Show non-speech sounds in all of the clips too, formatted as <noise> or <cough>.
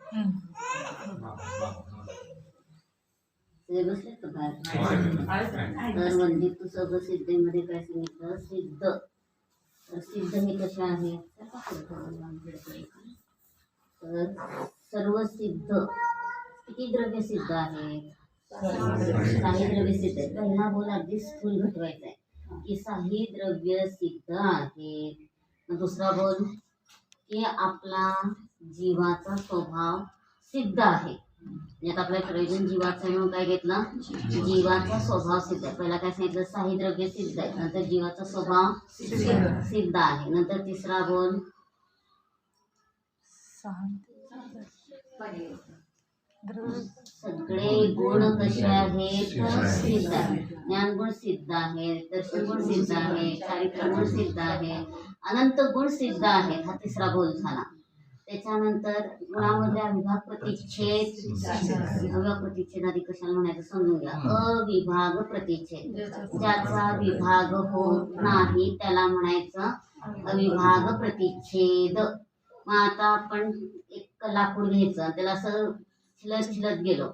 हम्म, तर द्रव्य सिद्ध. आहे तर वंदित सर्व सिद्धीमध्ये काय सांगितलं सिद्ध तर सिद्ध हे कसे आहे तर तर सर्व सिद्ध. किती द्रव्य सिद्ध आहेत? काही द्रव्य सिद्ध आहे पहिला बोल अगदी स्थूल घटवायचा आहे की साही द्रव्य सिद्ध आहे. दुसरा बोल की आपला जीवाचा स्वभाव सिद्ध आहे. यात आपल्या प्रयोजन जीवाचं म्हणून काय घेतलं जीवाचा स्वभाव सिद्ध आहे. पहिला काय सांगितलं साही द्रव्य सिद्ध आहे नंतर जीवाचा स्वभाव सिद्ध आहे. नंतर तिसरा बोल सगळे गुण कसे आहेत? सिद्ध आहे. ज्ञानगुण सिद्ध आहे दर्शन गुण सिद्ध आहे चारित्र गुण सिद्ध आहे. अनंत गुण सिद्ध आहेत हा तिसरा बोल झाला. त्याच्यानंतर गुणामध्ये अविभाग प्रतिच्छेद अविभाग प्रतिच्छेद आधी कशाला म्हणायचं? समजून घ्या. अविभाग प्रतिच्छेद ज्याचा विभाग होत नाही त्याला म्हणायचं अविभाग प्रतिच्छेद मग आता आपण एक लाकूड घ्यायचं. त्याला असं छिलत छिलत गेलो.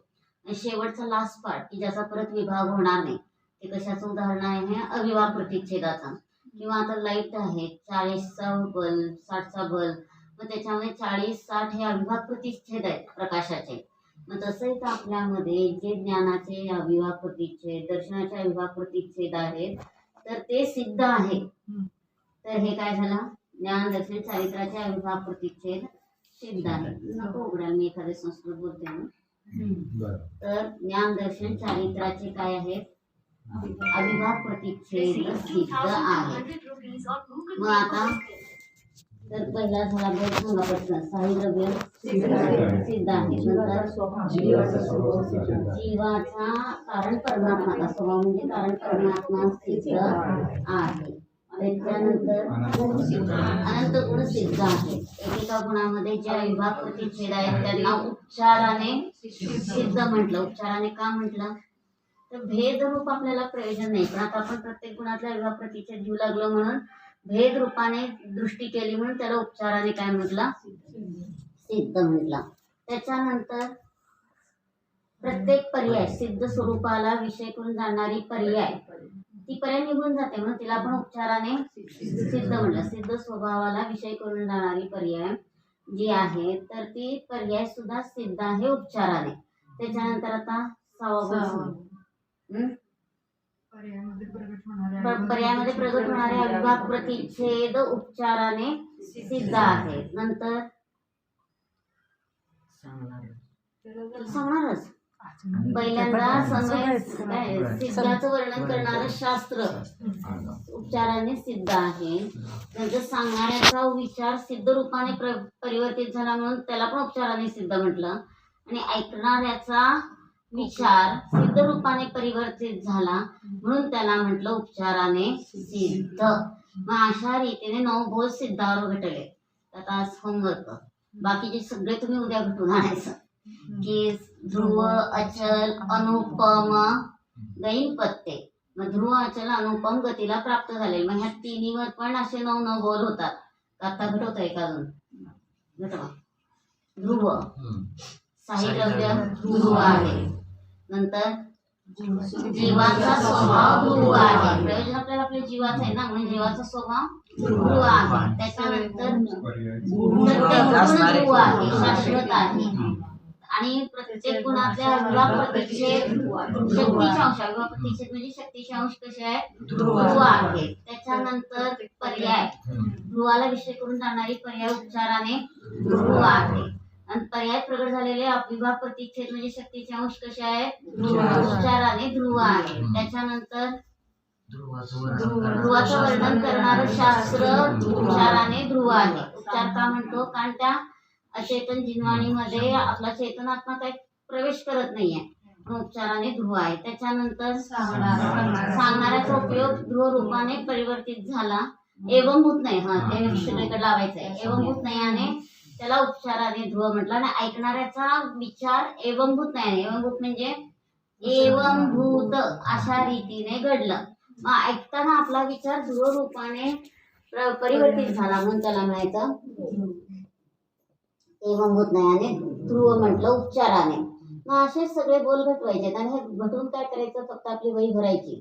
शेवटचा लास्ट पार्ट की ज्याचा परत विभाग होणार नाही. ते कशाचं उदाहरण आहे? हे अविभाग प्रतिच्छेदाचा. किंवा आता लाइट आहे चाळीसचा बल्ब साठचा बल्ब मग त्याच्यामध्ये चाळीस साठ हे अविभाग प्रतिच्छेद आहेत प्रकाशाचे. मग तसं इथं आपल्यामध्ये जे ज्ञानाचे अविभाग प्रतिच्छेद दर्शनाचे अविभाग प्रतिच्छेद आहेत तर ते सिद्ध आहे. तर हे काय झालं? ज्ञान दर्शन चारित्राचे अविभाग प्रतिच्छेद सिद्ध आहे. नको उघडायला मी एखादे संस्कृत बोलते तर ज्ञान दर्शन चारित्राचे काय आहेत? अविभाग प्रतिच्छेद सिद्ध आहे. मग आता तर पहिला झाला सांगा प्रश्न. साई द्रव्य सिद्ध आहे. नंतर जीवाचा कारण परमात्मा. स्वभाव म्हणजे कारण परमात्मा सिद्ध आहे. आणि त्यानंतर अनंत गुण सिद्ध आहे. एकेका गुणामध्ये ज्या विभाग छेद आहेत त्यांना उपचाराने सिद्ध म्हटलं. उपचाराने का म्हटलं? तर भेद रूप आपल्याला प्रयोजन नाही. पण आता आपण प्रत्येक गुणातल्या विभाग जीव लागलो म्हणून भेद रूपाने दृष्टी केली म्हणून त्याला उपचाराने काय म्हटलं? सिद्ध म्हटलं. त्याच्यानंतर प्रत्येक पर्याय सिद्ध स्वरूपाला विषय करून जाणारी पर्याय. ती पर्याय निघून जाते म्हणून तिला आपण उपचाराने सिद्ध म्हटलं. सिद्ध स्वभावाला विषय करून जाणारी पर्याय जी आहे तर ती पर्याय सुद्धा सिद्ध आहे उपचाराने. त्याच्यानंतर आता सहावा पर्यायामध्ये प्रगट होणारे अविभाग प्रतिच्छेद उपचाराने सिद्ध आहे नंतर सांगणारच. पहिल्यांदा सिद्धाचं वर्णन करणारं शास्त्र. उपचाराने सिद्ध आहे. नंतर सांगणाऱ्याचा विचार सिद्ध रूपाने प्र परिवर्तित झाला म्हणून त्याला पण उपचाराने सिद्ध म्हटलं. आणि ऐकणाऱ्याचा विचार सिद्ध रूपाने परिवर्तित झाला म्हणून त्याला म्हटलं उपचाराने सिद्ध. मग अशा रीतीने नऊ बोध सिद्धावर घटले आता आज होमवर्क. बाकीचे सगळे तुम्ही उद्या घटून आणायचं. की ध्रुव अचल अनुपम गैन पत्ते. मग ध्रुव अचल अनुपम गतीला प्राप्त झाले. मग ह्या तिन्हीवर पण असे नऊ नऊ बोल होतात. आता घटवत आहे का अजून. घटवा ध्रुव. साहिद्रव्य ध्रुव आहे. नंतर जीवाचा स्वभाव ध्रुव आहे. प्रयोजन आपल्याला आपल्या जीवाचं आहे ना? म्हणून जीवाचा स्वभाव ध्रुव आहे. त्याच्यानंतर ध्रुव आहे. शाश्वत आहे. आणि प्रत्येक गुणातल्या विभाग प्रतिच्छेद शक्तीचे अंश प्रतिच्छेद म्हणजे शक्तीचे अंश कसे आहेत? ध्रुव आहेत. त्याच्यानंतर पर्याय. ध्रुवाला विषय करून जाणारी पर्याय उपचाराने ध्रुव आहे. आणि पर्याय प्रगट झालेले विभाग प्रतिच्छेद म्हणजे शक्तीचे अंश कसे आहेत? उपचाराने ध्रुव आहे. त्याच्यानंतर ध्रुवाचं वर्णन करणारं शास्त्र. उपचाराने ध्रुव. आहे. उपचार का म्हणतो? कारण त्या अचेतन जिनवाणीमध्ये आपला चेतनात्मा काही प्रवेश करत नाहीये. उपचाराने ध्रुव आहे. त्याच्यानंतर सांगणाऱ्याचा उपयोग ध्रुव रूपाने परिवर्तित झाला. एवंभूत नाही. हा ते सगळीकडे लावायचं आहे एवंभूत नयाने त्याला उपचाराने ध्रुव म्हटलं आणि ऐकणाऱ्याचा विचार एवंभूत नाही. एवंभूत म्हणजे एवम भूत अशा रीतीने घडलं. मग ऐकताना आपला विचार ध्रुव रूपाने प्र- परिवर्तित झाला म्हणून त्याला म्हणायचं. एवम भूत नाही आणि ध्रुव म्हटलं उपचाराने मग असे सगळे बोल घटवायचे. आणि हे घटून काय करायचं? फक्त आपली वही भरायची.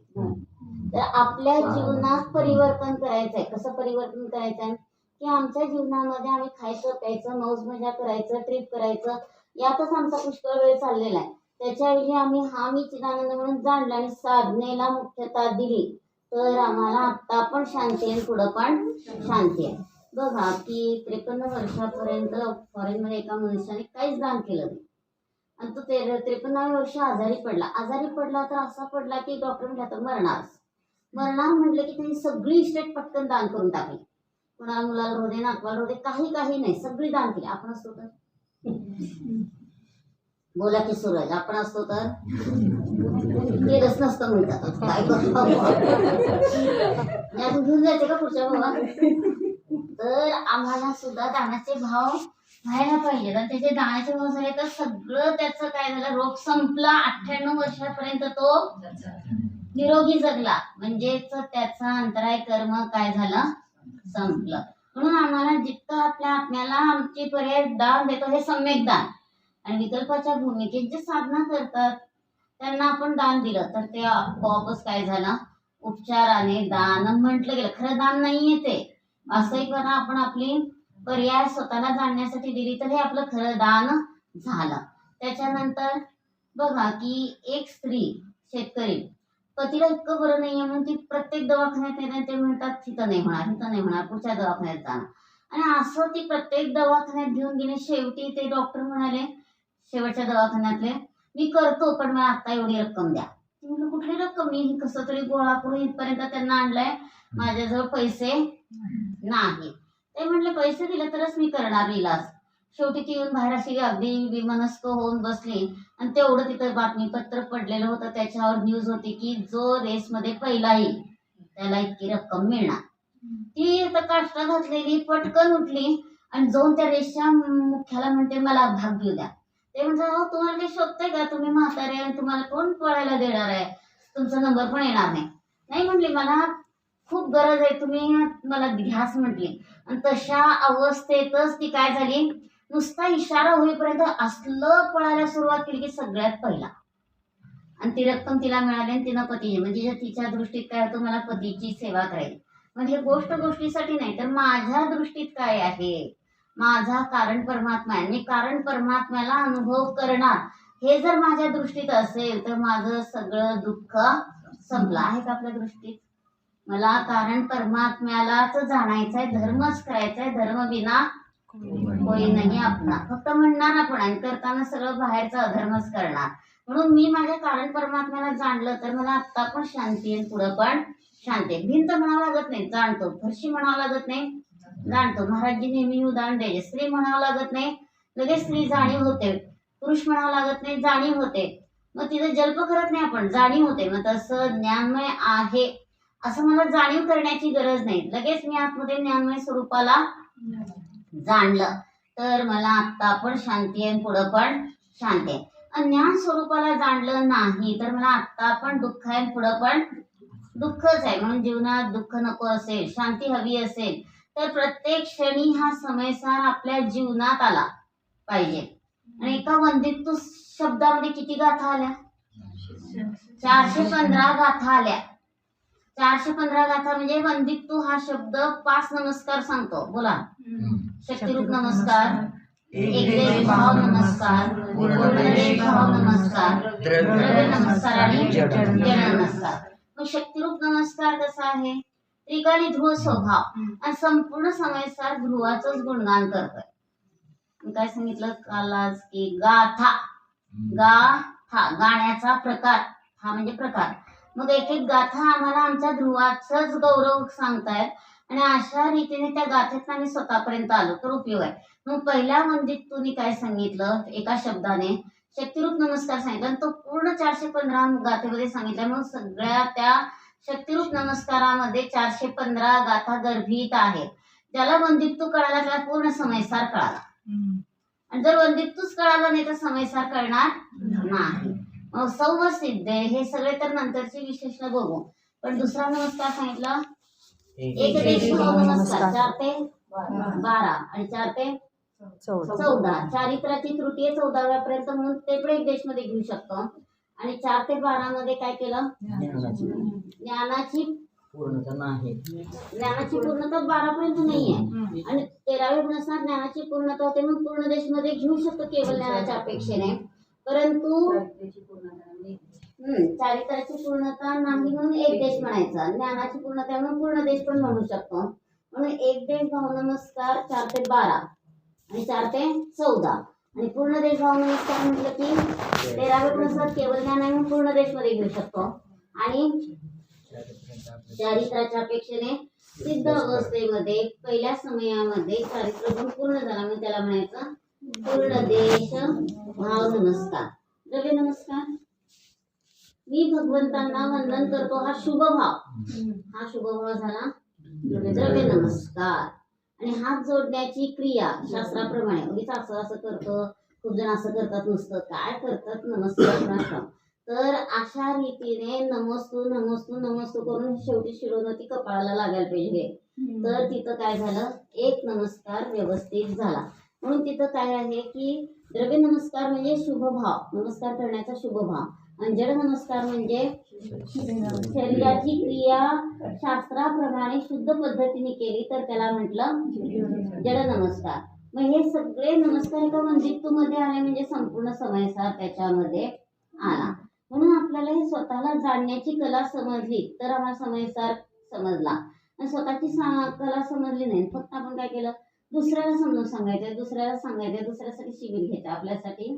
तर आपल्या जीवनात परिवर्तन करायचंय. कसं परिवर्तन करायचंय? की आमच्या जीवनामध्ये आम्ही खायचं प्यायचं मौज मजा करायचं ट्रिप करायचं. यातच आमचा पुष्कळ वेळ चाललेला आहे. त्याच्याऐवजी आम्ही हा मी चिदानंद म्हणून जाणलं आणि साधनेला मुख्यता दिली. तर आम्हाला आत्ता पण शांती आहे पुढं पण शांती आहे. बघा की त्रेपन्न वर्षापर्यंत फॉरेनमध्ये एका मनुष्याने काहीच दान केलं नाही. आणि तो ते त्रेपन्नाव्या वर्ष आजारी पडला. आजारी पडला तर असा पडला की डॉक्टर म्हटलं आता मरणार. मरणार म्हटलं की त्यांनी सगळी इस्टेट पटकन दान करून टाकली. कुणाला मुलाला राहू दे नातवाला काही काही नाही. सगळी दान केली. आपण असतो तर? बोला की सूरज आपण असतो तर? केलंच नसतं म्हणतात. काय करतो <laughs> घेऊन जायचं का पुढच्या भावा तर आम्हाला सुद्धा दानाचे भाव व्हायला पाहिजेत. आणि त्याचे दानाचे भाव झाले तर सगळं त्याचं काय झालं? रोग संपला. अठ्ठ्याण्णव वर्षापर्यंत तो निरोगी जगला. म्हणजेच त्याचा अंतराय कर्म काय झालं? संपलं. म्हणून आम्हाला जितकं आपल्या आत्म्याला आमची पर्याय दान देतो हे सम्यक दान. आणि विकल्पाच्या भूमिकेत जे साधना करतात त्यांना आपण दान दिलं तर ते आपोआपच काय झालं? उपचाराने दान म्हटलं गेलं. खरं दान नाहीये ते. वास्तविकपणा आपण आपली पर्याय स्वतःला जाणण्यासाठी दिली तर हे आपलं खरं दान झालं. त्याच्यानंतर बघा की एक स्त्री शेतकरी पतीला इतकं बरं नाहीये म्हणून ती प्रत्येक दवाखान्यात येणार ते म्हणतात तिथं नाही होणार तिथं नाही होणार पुढच्या दवाखान्यात जाणार. आणि असं ती प्रत्येक दवाखान्यात घेऊन गेले. शेवटी ते डॉक्टर म्हणाले शेवटच्या दवाखान्यातले मी करतो पण मला आता एवढी रक्कम द्या. म्हणलं कुठली रक्कम? मी कसं तरी गोळा करून इथपर्यंत त्यांना आणलंय. माझ्याजवळ पैसे नाही. ते म्हणले पैसे दिले तरच मी करणार इलाज. शेवटी ती येऊन बाहेर अशी अगदी विमनस्क होऊन बसली. आणि तेवढं तिथं बातमीपत्र पडलेलं होतं. त्याच्यावर न्यूज होती की जो रेसमध्ये पहिला येईल त्याला इतकी रक्कम मिळणार. ती आता काष्टा घातलेली पटकन उठली आणि जाऊन त्या रेसच्या मुख्याला म्हणते मला भाग घेऊ द्या. ते म्हणतात हो तुम्हाला काही शोधते का? तुम्ही म्हातारे आणि तुम्हाला कोण पळायला देणार आहे? तुमचा नंबर पण येणार नाही. नाही म्हणली मला खूप गरज आहे. तुम्ही मला घ्यास म्हटली. आणि तशा अवस्थेतच ती काय झाली? नुसता इशारा होईपर्यंत असलं पळायला सुरुवात केली की सगळ्यात पहिला. आणि ती रक्कम तिला मिळाली आणि तिनं पतीची म्हणजे तिच्या दृष्टीत काय होतं मला पतीची सेवा करायची. म्हणजे गोष्ट गोष्टीसाठी नाही तर माझ्या दृष्टीत काय आहे? माझा कारण परमात्मा आहे. मी कारण परमात्म्याला अनुभव करणार हे जर माझ्या दृष्टीत असेल तर माझं सगळं दुःख संपलं. आहे का आपल्या दृष्टीत? मला कारण परमात्म्यालाच जाणायचंय धर्मच करायचाय धर्म विना होई नाही आपला. फक्त म्हणणार आपण आणि करताना सगळं बाहेरचा अधर्मच करणार. म्हणून मी माझ्या कारण परमात्म्याला जाणलं तर मला आत्ता पण शांती आहे पुढं पण शांती आहे भिंत म्हणावं लागत नाही जाणतो. फरशी म्हणावं लागत नाही जाणतो. महाराजजी नेहमी उदाहरण द्यायचे स्त्री म्हणावं लागत नाही लगेच स्त्री जाणीव होते. पुरुष म्हणावं लागत नाही जाणीव होते. मग तिथे जल्प करत नाही आपण जाणीव होते. मग तसं ज्ञानमय आहे. असं मला जाणीव करण्याची गरज नाही. लगेच मी आतमध्ये ज्ञानमय स्वरूपाला जाणलं. तर मला आत्ता पण शांती आहे पुढं पण शांती आहे. ज्ञान स्वरूपाला जाणलं नाही तर मला आत्ता पण दुःख आहे पुढं पण दुःखच आहे. म्हणून जीवनात दुःख नको असेल शांती हवी असेल तर प्रत्येक क्षणी हा समयसार आपल्या जीवनात आला पाहिजे. आणि एका वंदित शब्दामध्ये किती गाथा आल्या? चारशे पंधरा गाथा आल्या. चारशे पंधरा गाथा म्हणजे वंदितू हा शब्द पाच नमस्कार सांगतो. बोला. शक्तिरूप नमस्कार. भाव नमस्कार. भाव नमस्कार. द्रव्य नमस्कार आणि जड नमस्कार. मग शक्तिरूप नमस्कार कसा आहे? त्रिकाली ध्रुव स्वभाव. आणि संपूर्ण समयसार ध्रुवाचंच गुणगान करतोय. काय सांगितलं? काल आज की गाथा. गाथा. गाण्याचा प्रकार. हा म्हणजे प्रकार. मग एक एक गाथा आम्हाला आमच्या ध्रुवाचाच गौरव सांगतायत. आणि अशा रीतीने त्या गाथेत आम्ही स्वतःपर्यंत आलो तर उपयोग आहे. मग पहिल्या वंदित तुम्ही काय सांगितलं एका शब्दाने? शक्तिरूप नमस्कार सांगितलं. तो पूर्ण चारशे पंधरा गाथेमध्ये सांगितलं. मग सगळ्या त्या शक्तिरूप नमस्कारामध्ये चारशे पंधरा गाथा गर्भित आहेत. ज्याला वंदित्तू कळाला त्याला पूर्ण समयसार कळाला. आणि जर वंदित्तूच कळाला नाही तर समयसार कळणार नाही. मग सौव सिद्ध हे सगळे तर नंतरचे विशेषण बघू. पण दुसरा नमस्कार सांगितला. एक देश नमस्कार. चार ते बारा. आणि चार ते चौदा. चारित्राची त्रुटी आहे चौदाव्यापर्यंत म्हणून ते पण एक देशमध्ये घेऊ शकतो. आणि चार ते बारा मध्ये काय केलं? ज्ञानाची. पूर्णता नाही. ज्ञानाची पूर्णता बारा पर्यंत नाही आहे आणि तेराव्या गुणासनात ज्ञानाची पूर्णता होते मग पूर्ण देशमध्ये घेऊ शकतो केवळ ज्ञानाच्या अपेक्षेने. परंतु हम्म, चारित्र्याची पूर्णता नाही म्हणून एक देश म्हणायचा. ज्ञानाची पूर्णता म्हणून पूर्ण देश पण म्हणू शकतो. म्हणून एक देश भाव नमस्कार चार ते बारा आणि चार ते चौदा. आणि पूर्ण देश भाव नमस्कार म्हटलं की तेराव्या गुणासनात केवळ ज्ञान आहे म्हणून पूर्ण देशमध्ये घेऊ शकतो. आणि चारित्राच्या अपेक्षेने सिद्ध अवस्थेमध्ये पहिल्या समयामध्ये चारित्र गुण पूर्ण झाला म्हणजे त्याला म्हणायचं पूर्ण देश भाव नमस्कार. द्रव्य नमस्कार. मी भगवंतांना वंदन करतो. हा शुभ भाव. हा शुभ भाव झाला. द्रव्य नमस्कार. आणि हात जोडण्याची क्रिया शास्त्राप्रमाणे. उगीच असं असं करतो. खूप जण असं करतात नुसतं. काय करतात? नमस्कार तर अशा रीतीने नमस्तू नमस्तू नमस्तू करून शेवटी शिरोनती कपाळाला लागायला पाहिजे. तर तिथं काय झालं? एक नमस्कार व्यवस्थित झाला. म्हणून तिथं काय आहे की द्रव्य नमस्कार म्हणजे शुभ भाव नमस्कार करण्याचा शुभ भाव. आणि जड नमस्कार म्हणजे शरीराची क्रिया शास्त्राप्रमाणे शुद्ध पद्धतीने केली तर त्याला म्हटलं जड नमस्कार. मग हे सगळे नमस्कार एका वंदित्वमध्ये आले म्हणजे संपूर्ण समयसार त्याच्यामध्ये आला. म्हणून आपल्याला हे स्वतःला जाणण्याची कला समजली तर आम्हाला समयसार समजला. आणि स्वतःची कला समजली नाही. फक्त आपण काय केलं? दुसऱ्याला समजून सांगायचं दुसऱ्याला सांगायचं दुसऱ्यासाठी शिबिर घ्यायचं आपल्यासाठी.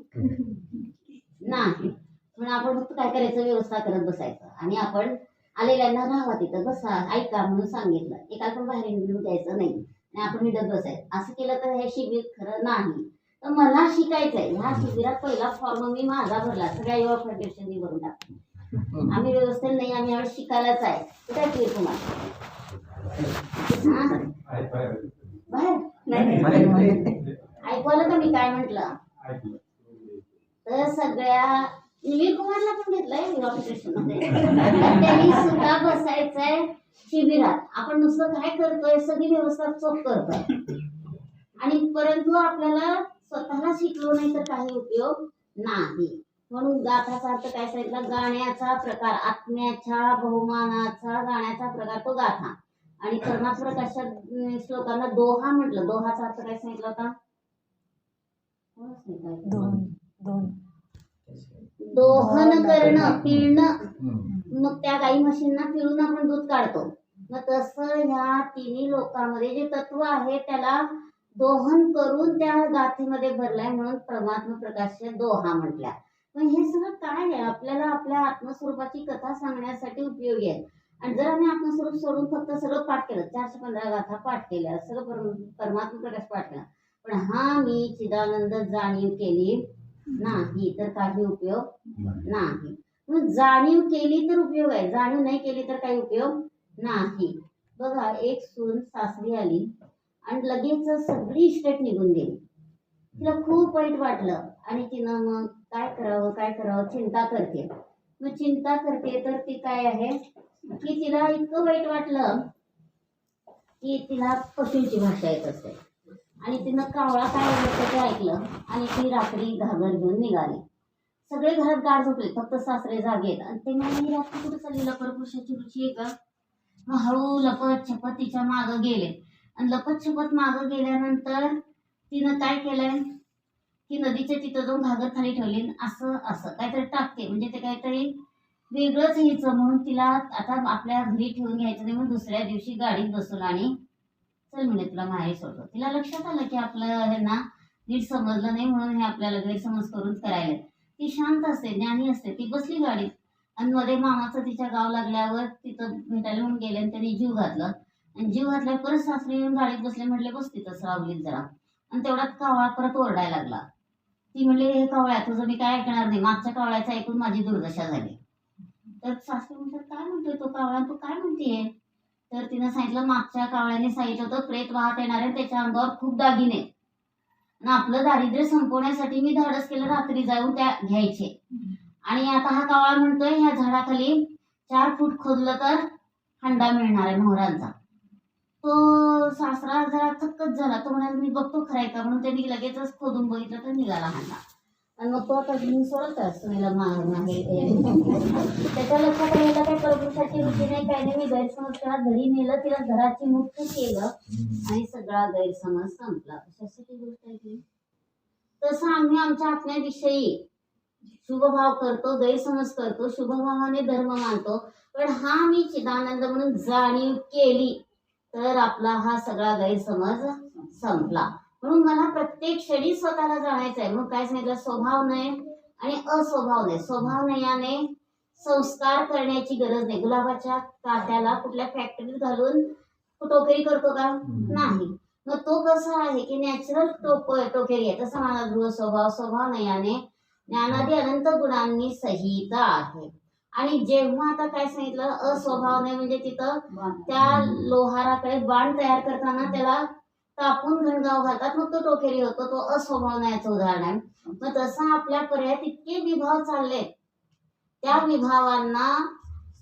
नाही. म्हणून आपण फक्त काय करायचं? व्यवस्था करत बसायचं. आणि आपण आलेल्यांना राहावा तिथं. बसा ऐका म्हणून सांगितलं. एकाला पण बाहेर निघून द्यायचं नाही. आणि आपण निघत बसायचं. असं केलं तर हे शिबिर खरं नाही. तर मला शिकायचंय. ह्या शिबिरात पहिला फॉर्म मी माझा भरला. सगळ्या युवा फेडरेशननी भरून टाकला. आम्ही व्यवस्थित नाही आम्ही शिकायलाच आहे. कुठे आहे किरीट कुमार हा? बाहेर नाही ऐकू आलं का मी काय म्हंटल? तर सगळ्या निवीर कुमारला पण घेतलंय युवा फेडरेशनमध्ये तर त्यांनी सुद्धा बसायचंय शिबिरात. आपण नुसतं काय करतोय सगळी व्यवस्था चोख करतोय. आणि परंतु आपल्याला स्वतःला शिकलो नाही तर काही उपयोग नाही. म्हणून गाथाचा अर्थ काय सांगितला? गाण्याचा प्रकार आत्म्याच्या बहुमानाचा गाण्याचा प्रकार तो गाथा. आणि कर्णापूरक अशा अं, श्लोकांना दोहा म्हटलं. दोहाचा अर्थ काय सांगितला होता? दोहन करणं पिळणं. मग त्या गाई म्हशींना पिळून आपण दूध काढतो. मग तसं ह्या तिन्ही लोकांमध्ये जे तत्व आहे त्याला दोहन करून त्या गाथेमध्ये भरलाय म्हणून परमात्मा प्रकाश दोहा म्हटल्या. पण हे सगळं काय आहे? आपल्याला आपल्या आत्मस्वरूपाची कथा सांगण्यासाठी उपयोगी आहे. आणि जर आम्ही आत्मस्वरूप सोडून फक्त सगळं पाठ केलं चारशे पंधरा गाथा पाठ केल्या सगळं परम- परमात्मा प्रकाश पाठ केला पण हा मी चिदानंद जाणीव केली नाही तर काही उपयोग नाही. मग जाणीव केली तर उपयोग आहे जाणीव नाही केली तर काही उपयोग नाही. बघा एक सून सासरी आली आणि लगेच सगळी इस्टेट निघून गेली. तिला खूप वाईट वाटलं आणि तिनं मग काय करावं काय करावं चिंता करते. मग चिंता करते तर ती काय आहे? की तिला इतकं वाईट वाटलं की तिला पशूंची भाषा येत असते. आणि तिनं कावळा काय ते ऐकलं आणि ती रात्री घागर घेऊन निघाली. सगळे घरात गाड झोपले फक्त सासरे जागेत आणि ते मी रात्री कुठं चालली? लपर पुरुषाची रुची आहे का? मग हळू लपत छपत तिच्या मागं गेले. आणि लपत छपत मागं गेल्यानंतर तिनं काय केलंय? की नदीच्या तिथं जाऊन घागर खाली ठेवली असं असं काहीतरी टाकते. म्हणजे ते काहीतरी वेगळंच हिच म्हणून तिला आता आपल्या घरी ठेवून घ्यायचं नाही म्हणून दुसऱ्या दिवशी गाडीत बसून आणि चल म्हणे तुला माहेर सोडतो. तिला लक्षात आलं की आपलं हे ना नीट समजलं नाही म्हणून हे आपल्याला गैरसमज करून करायला ती शांत असते ज्ञानी असते. ती बसली गाडीत. आणि मध्ये मामाचं तिच्या गाव लागल्यावर तिथं भेटायला म्हणून गेले आणि त्यांनी जीव घातलं. आणि जीव घातल्यावर परत सासरे येऊन गाडीत बसले म्हटले बस तिथं रावलीत जरा. आणि तेवढ्यात कावळा परत ओरडायला लागला. ती म्हणले हे कावळ्या तुझं मी काय ऐकणार नाही. मागच्या कावळ्याचं ऐकून माझी दुर्दशा झाली. तर सासरे म्हणतात काय म्हणतोय तो कावळा? तू काय म्हणतेय? तर तिनं सांगितलं मागच्या कावळ्याने सांगितलं होतं प्रेत वाहत येणार आहे त्याच्या अंगावर खूप दागिने आणि आपलं दारिद्र्य संपवण्यासाठी मी धाडस केलं रात्री जाऊन त्या घ्यायचे. आणि आता हा कावळा म्हणतोय ह्या झाडाखाली चार फूट खोदलं तर हंडा मिळणार आहे मोहरांचा. तो सासरा जरा थक्कच झाला. तो म्हणाला मी बघतो खराय का? म्हणून त्यांनी लगेचच खोदून बघितलं तर निघाला हंडा. आणि मग तो आता घेऊन सोडत सुनीला मागे त्याच्या लक्षात आलं का काय परपुरुषाची रुची नाही काय नाही. मी गैरसमज करा घरी नेलं तिला घराची मुक्त केलं आणि सगळा गैरसमज संपला. कशासाठी गोष्ट आहे ती. तसं आम्ही आमच्या आत्म्याविषयी शुभभाव करतो गैरसमज करतो शुभभावाने धर्म मानतो. पण हा मी चिदानंद म्हणून जाणीव केली तर आपला हा सगळा गैरसमज संपला. म्हणून मला प्रत्येक क्षणी स्वतःला जाणायचं आहे मग काय सांगितलं स्वभाव नाही आणि अस्वभाव नाही. स्वभाव नयाने संस्कार करण्याची गरज नाही. गुलाबाच्या काट्याला कुठल्या फॅक्टरीत घालून टोकरी करतो का? नाही. मग तो कसा आहे की नॅचरल टोक टोकेरी आहे. तसा माझा ध्रुव स्वभाव स्वभाव नयाने ज्ञानादी अनंत गुणांनी सहित आहे. आणि जेव्हा आता काय सांगितलं? अस्वभाव नाही म्हणजे तिथं त्या लोहाराकडे बाण तयार करताना त्याला कापून घणगाव घालतात. मग तो टोकेरी होतो. तो अस्वभाव नाही याचं उदाहरण आहे. मग तसं आपल्या पर्यायात इतके विभाव चालले. त्या विभावांना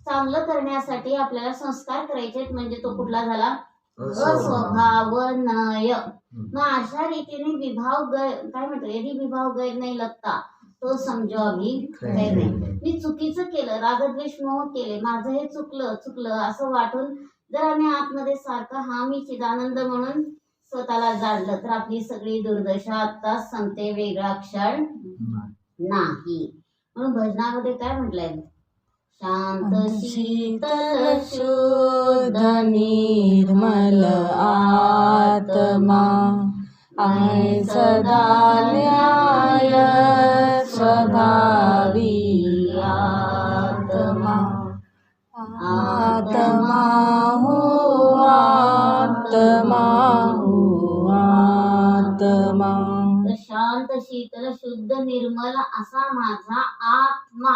चांगलं करण्यासाठी आपल्याला संस्कार करायचे. म्हणजे तो कुठला झाला? अस्वभावनय मग अशा रीतीने विभाव गैर काय म्हणतो? यदि विभाव गैर नाही लगता तो समजो अभि नाही. मी चुकीचं केलं रागद्वेष मोह केले माझं हे चुकलं चुकलं असं वाटून जर आम्ही आतमध्ये सारखं हा मी चिदानंद म्हणून स्वतःला जाणलं तर आपली सगळी दुर्दशा आता संपते वेगळा क्षण नाही. म्हणून भजनामध्ये काय म्हटलंय? शांत शीतल शुद्ध निर्मल आत्मा. आय सदा न्याय स्वभावी आत्मा. आत्मा हो आत्मा. शांत शीतल शुद्ध निर्मल असा माझा आत्मा.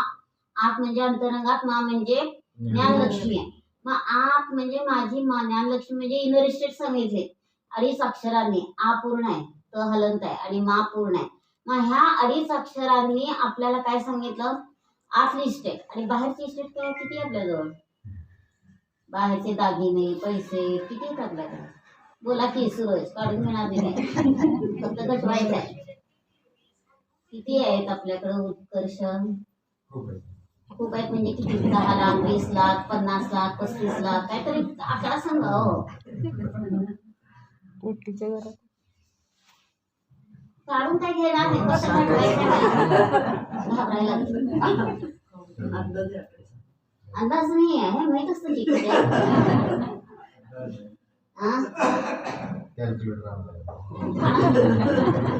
आत म्हणजे अंतरंगात मा म्हणजे ज्ञानलक्ष्मी आहे. मग आत म्हणजे माझी मा ज्ञानलक्ष्मी म्हणजे इनर स्टेट सांगितले अडीच अक्षरांनी आ पूर्ण आहे त हलंत आहे आणि मा पूर्ण आहे. मग ह्या अडीच अक्षरांनी आपल्याला काय सांगितलं? आतली स्टेट आणि बाहेरची स्टेट काय किती आहे आपल्याजवळ? बाहेरचे दागिने पैसे किती आहेत आपल्याकडे? बोला की सुरज काढून घेणार नाही फक्त कटवायचं आहे. किती आहेत आपल्याकडे उत्कर्ष खूप आहेत. म्हणजे किती? दहा लाख वीस लाख पन्नास लाख पस्तीस लाख काहीतरी आकडा सांगा हो. काढून काय घेणार नाही कसं घाबरायला अंदाज नाही आहे हे माहीत असतं की <laughs>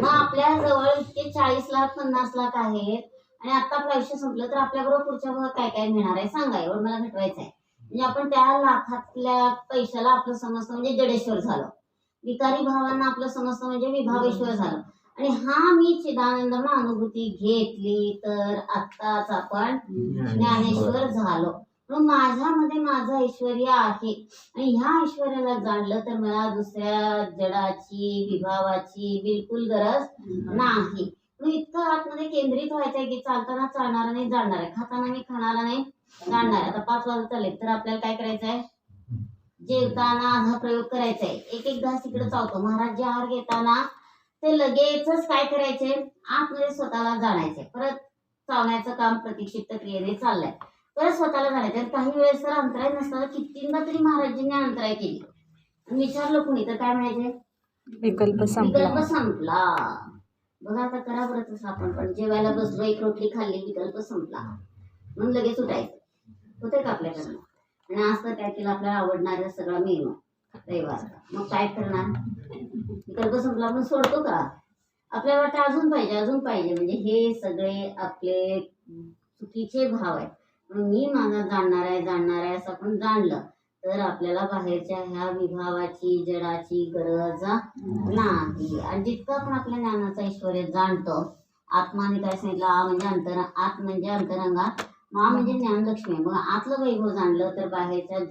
मग आपल्या जवळ इतके चाळीस लाख पन्नास लाख आहेत आणि आता आपलं आयुष्य संपलं तर आपल्याबरोबर पुढच्या भागात काय काय मिळणार आहे? सांगा एवढं मला भेटवायचं आहे म्हणजे आपण त्या लाखातल्या पैशाला आपलं समजतं म्हणजे जडेश्वर झालं. विकारी भावांना आपलं समजतं म्हणजे विभावेश्वर झालं. आणि हा मी चिदानंद अनुभूती घेतली तर आत्ताच आपण ज्ञानेश्वर झालो. म्हणून माझ्यामध्ये माझं ऐश्वर आहे. आणि ह्या ऐश्वर्याला जाणलं तर मला दुसऱ्या जडाची विभावाची बिलकुल गरज नाही. मग इतकं आतमध्ये केंद्रित व्हायचंय की चालताना चालणार नाही जाणणार आहे. खाताना मी खाणारा नाही जाणणार आहे. आता पाच वाजत तर आपल्याला काय करायचं आहे जेवताना हा प्रयोग करायचा आहे एक एक घास इकडे चावतो. महाराज जे आहार घेताना ते लगेचच काय करायचे? आतमध्ये स्वतःला जाणायचे. परत चावण्याचं काम प्रतिक्षिप्त क्रियेने चाललंय. परत स्वतःला जाणायचं आणि काही वेळेस तर अंतराय नसताना कितींदा तरी महाराजांनी अंतराय केली. विचारलं कुणी? तर काय म्हणायचे? विकल्प संपला. विकल्प संपला. बघा आता करा बरं तसं आपण पण जेवायला बसलो एक रोटली खाल्ली विकल्प संपला. म्हणून लगेच उठायचं. होतंय का आपल्याकडनं आणि आज तर काय केलं? आपल्याला आवडणारा सगळा मेनू. रविवारचा मग काय करणार? विकल्प संपला म्हणून सोडतो का? आपल्याला वाटतं अजून पाहिजे अजून पाहिजे. म्हणजे हे सगळे आपले चुकीचे भाव आहेत. मी माझा जाणणार आहे जाणणार आहे असं आपण जाणलं. तर आपल्याला बाहेरच्या ह्या विभावाची जडाची गरज नाही. आणि जितकं आपण आपल्या ज्ञानाचा ऐश्वर जाणतो आत्माने काय सांगितलं? आ म्हणजे अंतर आत म्हणजे अंतरंगात मा म्हणजे ज्ञानलक्ष्मी. मग आतलं वैभव जाणलं तर बाहेरच्या